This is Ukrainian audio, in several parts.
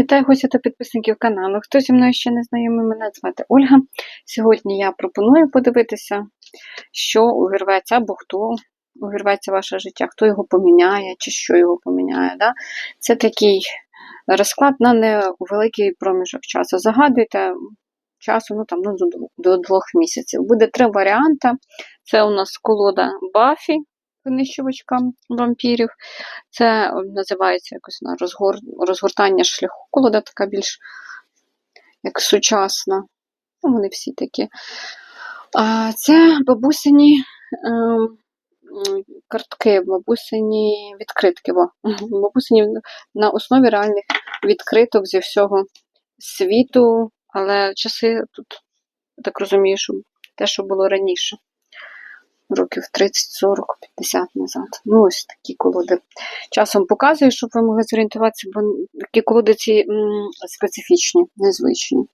Вітаю гостя та підписників каналу. Хто зі мною ще не знайомий, мене звати Ольга. Сьогодні я пропоную подивитися, що увірветься або хто увірветься ваше життя, хто його поміняє чи що його поміняє. Да? Це такий розклад на невеликий проміжок часу. Загадуйте часу ну, там, ну, до, двох- місяців. Буде три варіанти. Це у нас колода Бафі, винищувачка вампірів. Це називається якось на розгор... розгортання шляху. Колода така більш як сучасна. Ну, вони всі такі. А це бабусині е, картки, бабусині відкритки. Бабусині на основі реальних відкриток зі всього світу, але часи тут, я так розумію, що те, що було раніше. Років 30, 40, 50 назад. Ну, ось такі колоди. Часом показую, щоб ви могли зорієнтуватися, бо такі колоди ці специфічні, незвичні.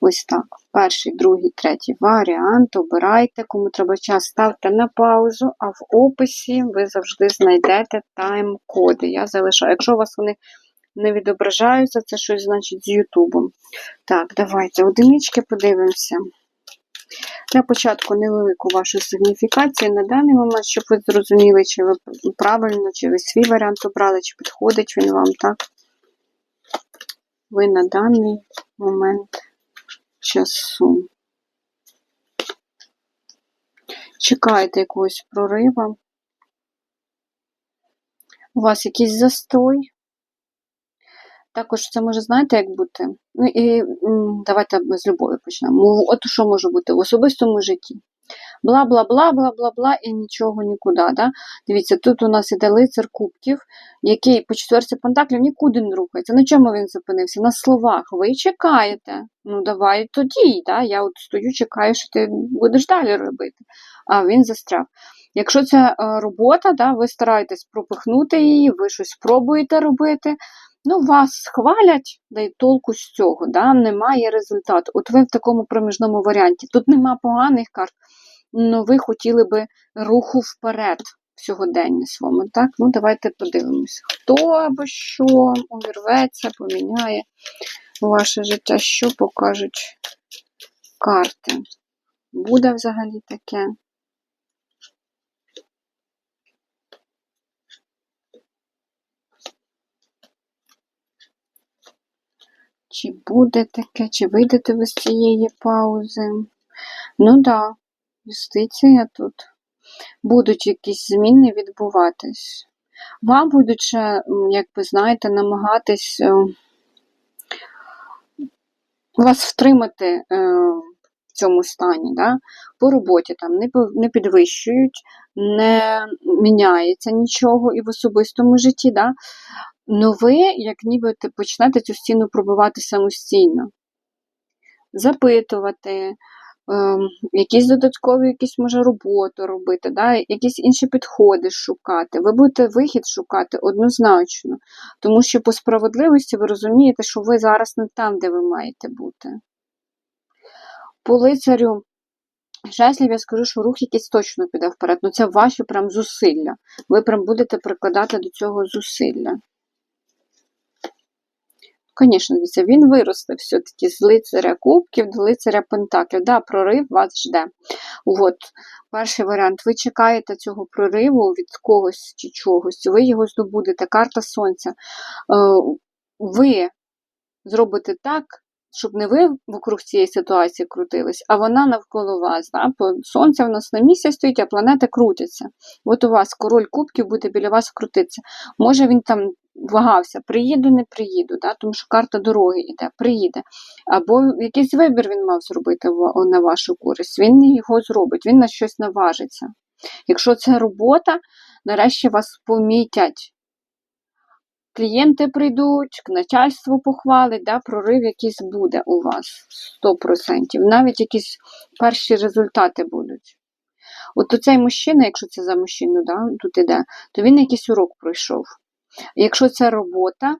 Ось так. Перший, другий, третій варіант. Обирайте, кому треба час, ставте на паузу, а в описі ви завжди знайдете тайм-коди. Я залишаю. Якщо у вас вони не відображаються, це щось значить з Ютубом. Так, давайте одинички подивимося. Для початку невелику вашу сигніфікацію на даний момент, щоб ви зрозуміли, чи ви правильно, чи ви свій варіант обрали, чи підходить він вам, так? Ви на даний момент часу. Чекаєте якогось прориву. У вас якийсь застой. Також це може, знаєте, як бути. Ну і давайте з любові почнемо. Ну, От що може бути в особистому житті. Бла, бла, бла, бла, бла, бла, і нічого нікуди. Да? Дивіться, тут у нас іде лицар кубків, який по четверці пентаклів нікуди не рухається. На чому він зупинився? На словах. Ви чекаєте. Ну, давай тоді. Да? Я от стою, чекаю, що ти будеш далі робити. А він застряв. Якщо це робота, да, ви стараєтесь пропихнути її, ви щось спробуєте робити. Ну, вас хвалять, да й толку з цього, да, немає результату. От ви в такому проміжному варіанті. Тут нема поганих карт, але ви хотіли би руху вперед в сьогоденні своєму. Так? Ну, давайте подивимося, хто або що увірветься, поміняє ваше життя, що покажуть карти. Буде взагалі таке? Чи буде таке, чи вийдете ви з цієї паузи? Ну да, юстиція тут. Будуть якісь зміни відбуватись. Вам будуть ще, як ви знаєте, намагатись е, вас втримати е, в цьому стані. Да? По роботі там не підвищують, не міняється нічого і в особистому житті. Да? Ну ви, як ніби ти почнете цю стіну пробивати самостійно, запитувати, ем, якісь додаткові, якісь може роботу робити, да? якісь інші підходи шукати. Ви будете вихід шукати однозначно, тому що по справедливості ви розумієте, що ви зараз не там, де ви маєте бути. По лицарю жезлів я скажу, що рух якийсь точно піде вперед. Ну це ваші прям зусилля. Ви прям будете прикладати до цього зусилля. Звісно, він виросте все-таки з лицаря кубків до лицаря пентаклів. Да, прорив вас жде. От, перший варіант. Ви чекаєте цього прориву від когось чи чогось, ви його здобудете. Карта сонця. Е, Ви зробите так, щоб не ви вокруг цієї ситуації крутились, а вона навколо вас. Да? Сонце в нас на місці стоїть, а планети крутяться. От у вас король кубків буде біля вас крутитися. Може він там вагався, приїду, не приїду, да? тому що карта дороги йде, приїде. Або якийсь вибір він мав зробити на вашу користь. Він його зробить, він на щось наважиться. Якщо це робота, нарешті вас помітять. Клієнти прийдуть, начальство похвалить, да, прорив якийсь буде у вас 100%. Навіть якісь перші результати будуть. От цей мужчина, якщо це за мужчину, да, тут іде, то він якийсь урок пройшов. Якщо це робота,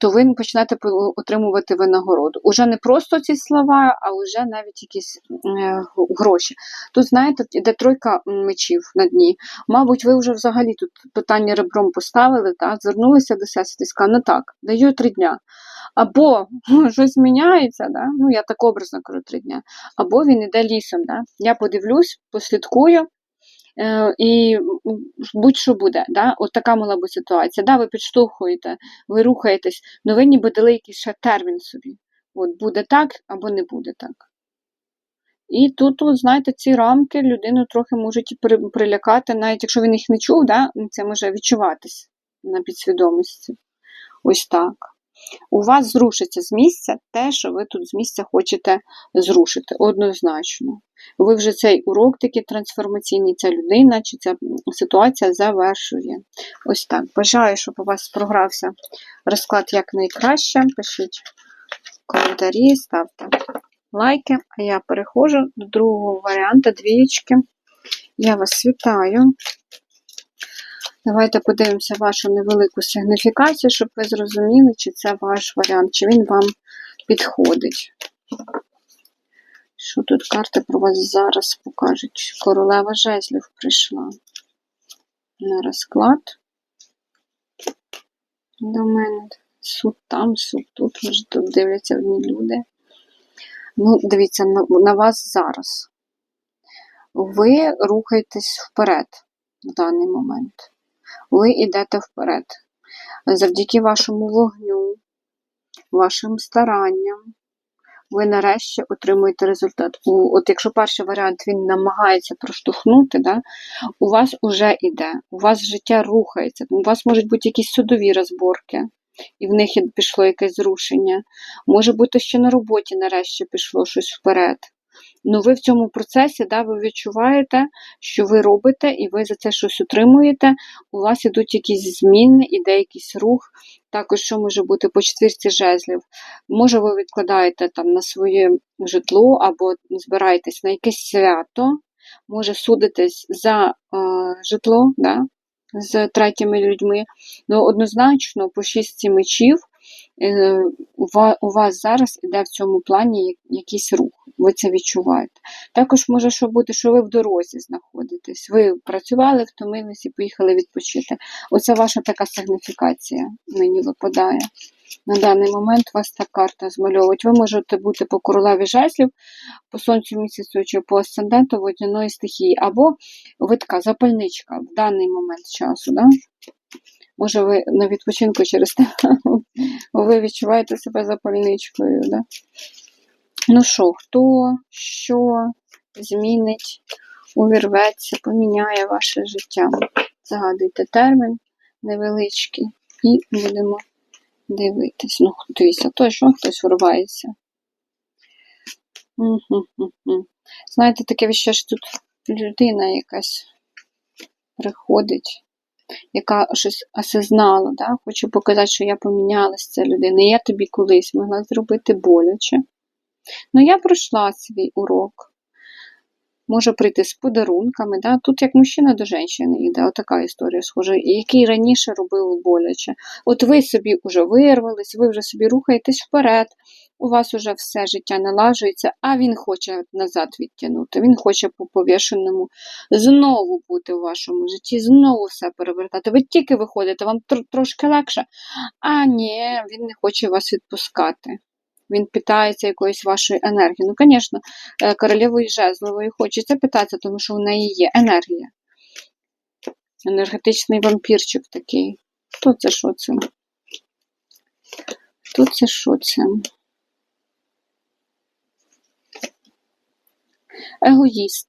то ви почнете отримувати винагороду. Уже не просто ці слова, а вже навіть якісь е, гроші. Тут, знаєте, іде тройка мечів на дні. Мабуть, ви вже взагалі тут питання ребром поставили, та? звернулися до сесії і сказали, ну так, даю три дня. Або щось міняється, да? ну я так образно кажу три дня, або він іде лісом. Да? Я подивлюсь, послідкую. Е, І будь-що буде, да? от така мала би ситуація. Да, ви підштовхуєте, ви рухаєтесь, але ви ніби дали якийсь ще термін собі. От буде так або не буде так. І тут, от, знаєте, ці рамки людину трохи можуть прилякати, навіть якщо він їх не чув, да, це може відчуватись на підсвідомості. Ось так. У вас зрушиться з місця те, що ви тут з місця хочете зрушити, однозначно. Ви вже цей урок такий трансформаційний, ця людина чи ця ситуація завершує. Ось так. Бажаю, щоб у вас програвся розклад якнайкраще. Пишіть коментарі, ставте лайки. А я переходжу до другого варіанту двієчки. Я вас вітаю. Давайте подивимося вашу невелику сигніфікацію, щоб ви зрозуміли, чи це ваш варіант, чи він вам підходить. Що тут карти про вас зараз покажуть? Королева жезлів прийшла на розклад. До мене суд там, суд тут, може тут дивляться одні люди. Ну, дивіться, на, на вас зараз. Ви рухаєтесь вперед в даний момент. Ви йдете вперед. Завдяки вашому вогню, вашим старанням, ви нарешті отримуєте результат. От якщо перший варіант він намагається проштовхнути, да, у вас уже йде, у вас життя рухається, у вас можуть бути якісь судові розборки, і в них пішло якесь зрушення. Може бути, що на роботі нарешті пішло щось вперед. Ну, ви в цьому процесі, да, ви відчуваєте, що ви робите, і ви за це щось отримуєте. У вас ідуть якісь зміни, іде якийсь рух. Також, що може бути по четвірці жезлів. Може, ви відкладаєте там на своє житло або збираєтесь на якесь свято, може судитесь за е, житло да, з третіми людьми. Ну, однозначно, по шістці мечів е, у вас зараз іде в цьому плані якийсь рух. Ви це відчуваєте. Також може що бути, що ви в дорозі знаходитесь. Ви працювали, втомились і поїхали відпочити. Оце ваша така сигніфікація мені випадає. На даний момент вас так карта змальовують. Ви можете бути по королеві жезлів, по сонцю місяцю чи по асценденту водяної стихії, або ви така запальничка в даний момент часу. Да? Може, ви на відпочинку через те, ви відчуваєте себе запальничкою. Да? Ну що, хто, що змінить, увірветься, поміняє ваше життя? Загадуйте термін невеличкий і будемо дивитись. Ну, дивіться, точно хтось. Мгм-гм-гм. Знаєте, таке ще ж тут людина якась приходить, яка щось осознала, да? хоче показати, що я помінялась ця людина. Я тобі колись могла зробити боляче. Ну, я пройшла свій урок. Може прийти з подарунками. Да? Тут як мужчина до жінки йде, отака історія схожа, який раніше робив боляче. От ви собі вже вирвались, ви вже собі рухаєтесь вперед, у вас уже все життя налажується, а він хоче назад відтягнути. Він хоче по повішеному знову бути у вашому житті, знову все перевертати. Ви тільки виходите, вам тр- трошки легше, а ні, він не хоче вас відпускати. Він питається якоюсь вашою енергією. Ну, звісно, е, королевою жезловою хочеться питатися, тому що в неї є енергія. Енергетичний вампірчик такий. Хто це що це? Хто це що це? Егоїст,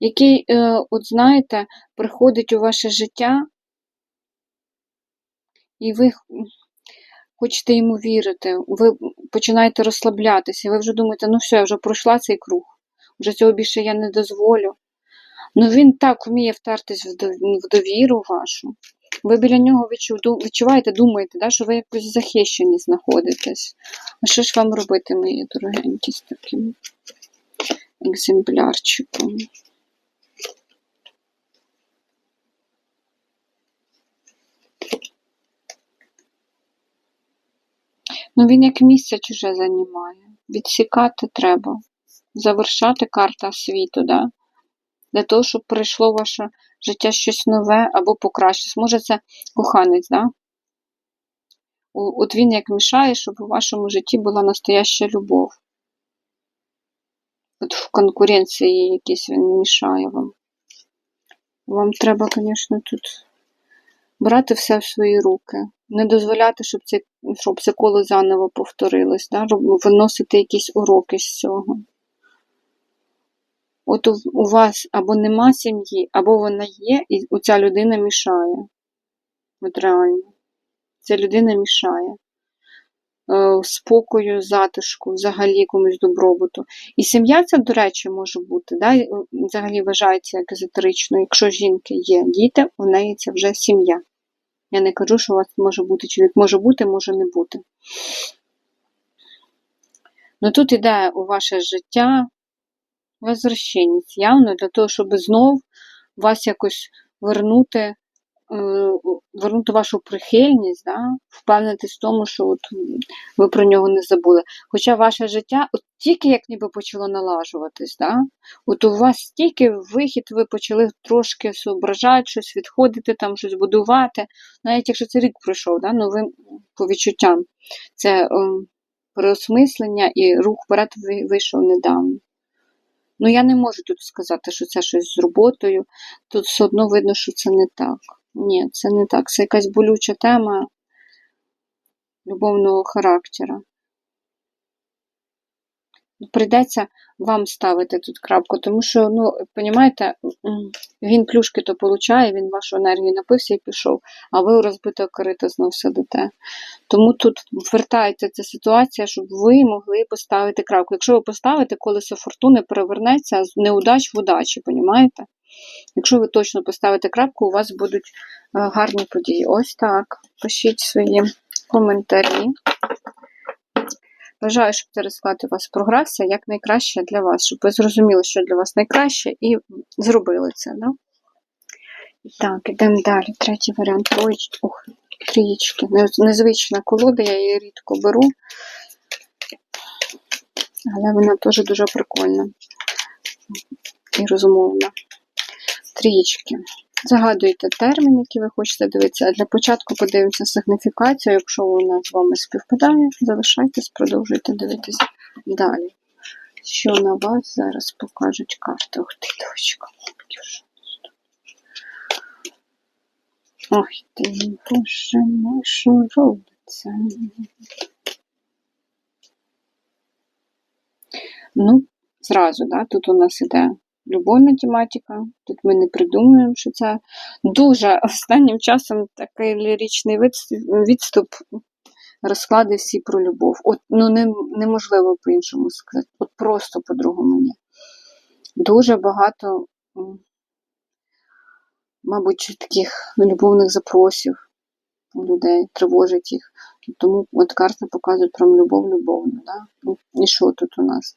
який, е, от знаєте, приходить у ваше життя, і ви хочете йому вірити, ви починаєте розслаблятися, ви вже думаєте, ну все, я вже пройшла цей круг, вже цього більше я не дозволю. Ну він так вміє втертись в довіру вашу. Ви біля нього відчуваєте, думаєте, да, що ви якось захищені знаходитесь. А що ж вам робити, мої дорогенькі, з таким екземплярчиком? Ну, він як місце чуже займає. Відсікати треба. Завершати карта світу, да? Для того, щоб прийшло в ваше життя щось нове або покращилось. Може, це коханець, да? От він як мішає, щоб у вашому житті була настояща любов. От в конкуренції якійсь він мішає вам. Вам треба, звісно, тут брати все в свої руки. Не дозволяти, щоб це, щоб це коло заново повторилось, да? виносити якісь уроки з цього. От у, вас або нема сім'ї, або вона є, і ця людина мішає. От реально. Ця людина мішає. Е, спокою, затишку, взагалі комусь добробуту. І сім'я це, до речі, може бути, да? е, взагалі вважається як езотерично. Якщо жінки є діти, у неї це вже сім'я. Я не кажу, що у вас може бути чоловік, може бути, може не бути. Ну тут іде у ваше життя возвращенець, явно для того, щоб знов вас якось вернути, е, вернути вашу прихильність, да? впевнитись в тому, що от ви про нього не забули. Хоча ваше життя от тільки як ніби почало налажуватись, да? от у вас стільки вихід, ви почали трошки соображати, щось відходити, там щось будувати. Навіть якщо це рік пройшов, да? ну по відчуттям. Це е, переосмислення і рух вперед вийшов недавно. Ну, я не можу тут сказати, що це щось з роботою. Тут все одно видно, що це не так. Ні, це не так. Це якась болюча тема любовного характера. Прийдеться вам ставити тут крапку, тому що, ну, розумієте, він плюшки то получає, він вашу енергію напився і пішов, а ви у розбите корито знов сидите. Тому тут вертається ця ситуація, щоб ви могли поставити крапку. Якщо ви поставите, колесо фортуни перевернеться з неудач в удачі, понімаєте? Якщо ви точно поставите крапку, у вас будуть е, гарні події. Ось так. Пишіть свої коментарі. Бажаю, щоб цей розклад у вас програвся як найкраще для вас, щоб ви зрозуміли, що для вас найкраще, і зробили це. Да? Так, ідемо далі. Третій варіант. Троїч... Ух, трієчки. Незвична колода, я її рідко беру. Але вона теж дуже прикольна і розумовна. Трієчки. Загадуйте термін, який ви хочете дивитися. А для початку подивимося сигніфікацію. Якщо вона з вами співпадає, залишайтесь, продовжуйте дивитися далі. Що на вас зараз покажуть карти? Ух ти, дочка. Ой ти, боже мой, що робиться? Ну, зразу, да, тут у нас іде любовна тематика. Тут ми не придумуємо, що це дуже останнім часом такий відступ, відступ розклади всі про любов. От ну не, неможливо по-іншому сказати. От просто по-другому ні. Дуже багато, мабуть, таких любовних запросів у людей, тривожить їх. Тому от карта показує про любов любовну. Да? Ну, І що тут у нас?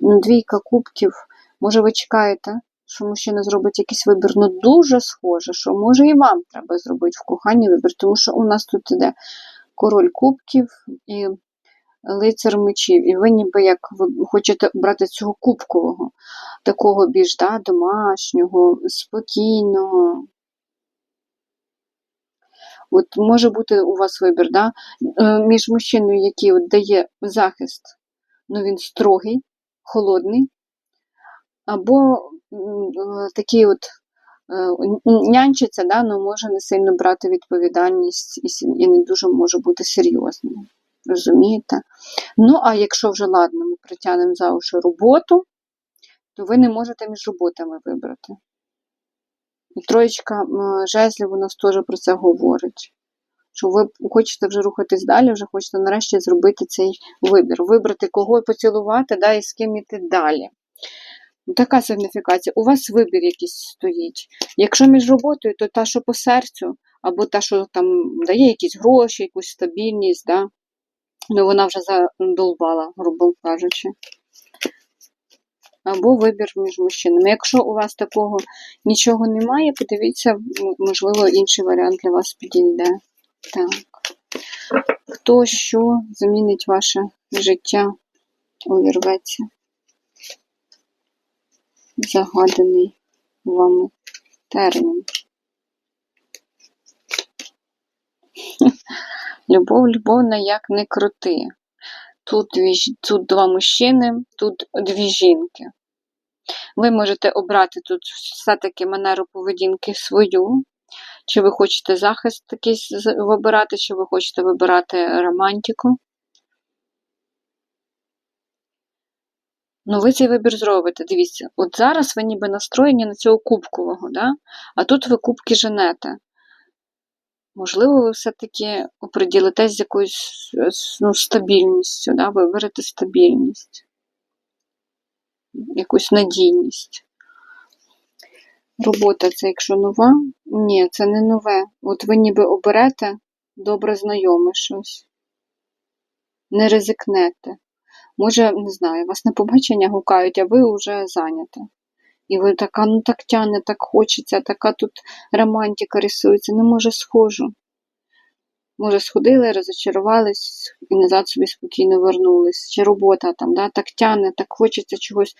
Ну, Двійка кубків. Може, ви чекаєте, що мужчина зробить якийсь вибір, ну дуже схоже, що може і вам треба зробити в коханні вибір, тому що у нас тут іде король кубків і лицар мечів. І ви ніби як ви хочете брати цього кубкового, такого більш да, домашнього, спокійного. От може бути у вас вибір, да? е, між мужчиною, який от дає захист, ну він строгий, холодний, або е, такий от е, нянчиться, да, ну може не сильно брати відповідальність і, не дуже може бути серйозним. Розумієте? Ну, а якщо вже ладно, ми притягнемо за уші роботу, то ви не можете між роботами вибрати. І троєчка жезлів у нас теж про це говорить. Що ви хочете вже рухатись далі, вже хочете нарешті зробити цей вибір. Вибрати кого поцілувати, да, і з ким іти далі. Ну, Така сигніфікація. У вас вибір якийсь стоїть. Якщо між роботою, то та, що по серцю, або та, що там дає якісь гроші, якусь стабільність, да? ну вона вже задолбала, грубо кажучи. Або вибір між мужчинами. Якщо у вас такого нічого немає, подивіться, можливо, інший варіант для вас підійде. Так. Хто що змінить ваше життя, увірветься. Загаданий вами термін. Любов, любовна, як не крути. Тут, тут два мужчини, тут дві жінки. Ви можете обрати тут все-таки манеру поведінки свою. Чи ви хочете захист якийсь вибирати, чи ви хочете вибирати романтику. Ну, ви цей вибір зробите. Дивіться, от зараз ви ніби настроєні на цього кубкового, да? а тут ви кубки женете. Можливо, ви все-таки оприділитесь з якоюсь ну, стабільністю, да? виберете стабільність, якусь надійність. Робота це якщо нова? Ні, це не нове. От ви ніби оберете добре знайоме щось. Не ризикнете. Може, не знаю, вас на побачення гукають, а ви вже зайнята. І ви така, ну так тяне, так хочеться, така тут романтика рисується, не може схожу. Може, сходили, розочарувались і назад собі спокійно вернулись. Чи робота там, да, так тяне, так хочеться чогось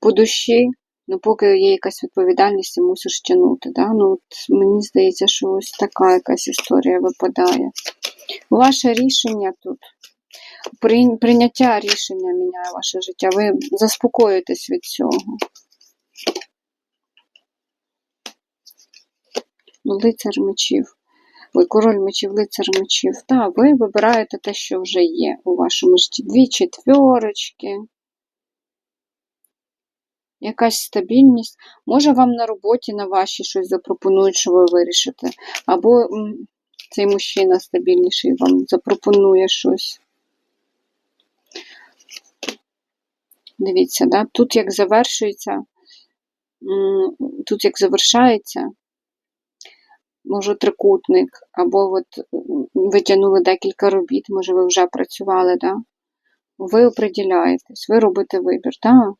по душі, ну поки є якась відповідальність, і мусиш тягнути. Да? Ну, от мені здається, що ось така якась історія випадає. Ваше рішення тут, прийняття рішення міняє ваше життя. Ви заспокоїтесь від цього. Лицар мечів. Ой, король мечів, лицар мечів. Так, ви вибираєте те, що вже є у вашому житті. Дві четвірочки. Якась стабільність. Може, вам на роботі на вашій щось запропонують, що ви вирішите. Або цей мужчина стабільніший вам запропонує щось. Дивіться, да? тут як завершується, тут як завершається, може трикутник, або от м, ви тягнули декілька робіт, може ви вже працювали, да? ви оприділяєтесь, ви робите вибір, так?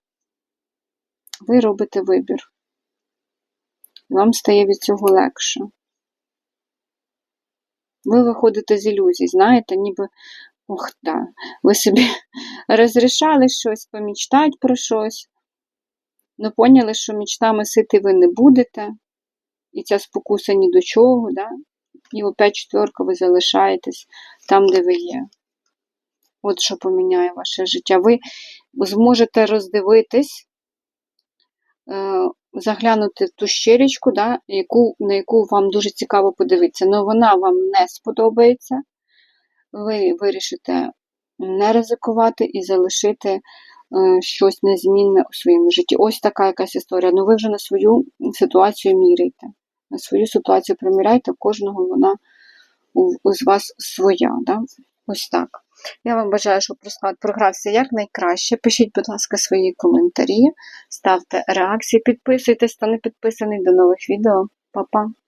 Ви робите вибір. Вам стає від цього легше. Ви виходите з ілюзій, знаєте, ніби, ох, да, ви собі розрішали щось, помічтати про щось, але поняли, що мічтами сити ви не будете, і ця спокуса ні до чого, да? і опять четверка ви залишаєтесь там, де ви є. От що поміняє ваше життя. Ви зможете роздивитись, е, заглянути в ту щирічку, да, яку, на яку вам дуже цікаво подивитися. але вона вам не сподобається. Ви вирішите не ризикувати і залишити е, щось незмінне у своєму житті. Ось така якась історія. Ну ви вже на свою ситуацію міряйте. На свою ситуацію приміряйте, кожного вона з вас своя. Да? Ось так. Я вам бажаю, щоб розклад програвся якнайкраще. Пишіть, будь ласка, свої коментарі, ставте реакції, підписуйтесь, хто не підписаний. До нових відео. Па-па!